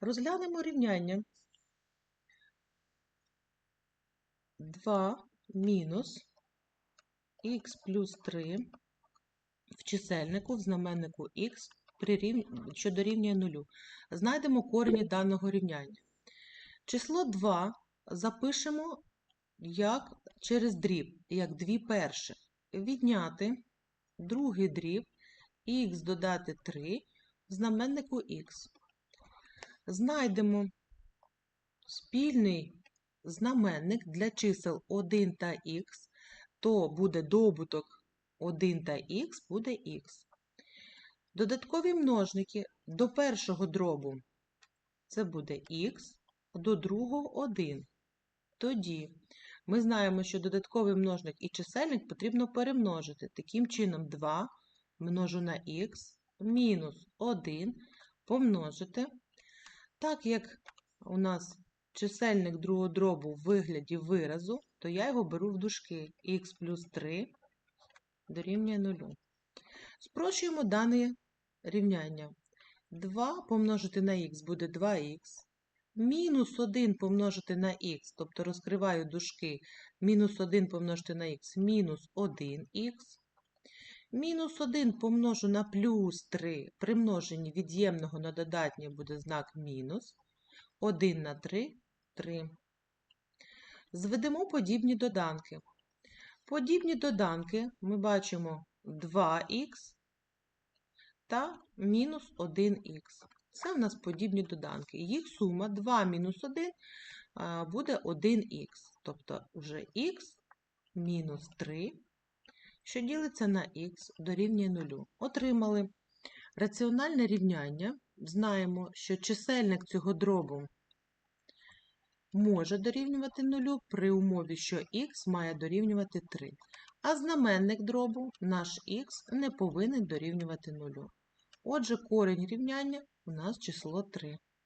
Розглянемо рівняння. 2 мінус х плюс 3 в чисельнику, в знаменнику х, що дорівнює 0. Знайдемо корені даного рівняння. Число 2 запишемо як через дріб, як дві перші. Відняти другий дріб, х додати 3 в знаменнику х. Знайдемо спільний знаменник для чисел 1 та х, то буде добуток 1 та х буде х. Додаткові множники до першого дробу це буде х, до другого 1. Тоді ми знаємо, що додатковий множник і чисельник потрібно перемножити. Таким чином 2 множу на х мінус 1 помножити. Так як у нас чисельник другого дробу в вигляді виразу, то я його беру в дужки х плюс 3 дорівнює 0. Спрощуємо дане рівняння. 2 помножити на х буде 2х. Мінус 1 помножити на х, тобто розкриваю дужки, мінус 1 помножити на х, мінус 1х. Мінус 1 помножу на плюс 3, при множенні від'ємного на додатнє буде знак мінус. 1 на 3 – 3. Зведемо подібні доданки. Подібні доданки ми бачимо 2х та мінус 1х. Це в нас подібні доданки. Їх сума 2 мінус 1 буде 1х. Тобто вже х мінус 3, що ділиться на х, дорівнює 0. Отримали раціональне рівняння. Знаємо, що чисельник цього дробу може дорівнювати 0 при умові, що х має дорівнювати 3. А знаменник дробу наш х не повинен дорівнювати 0. Отже, корінь рівняння у нас число 3.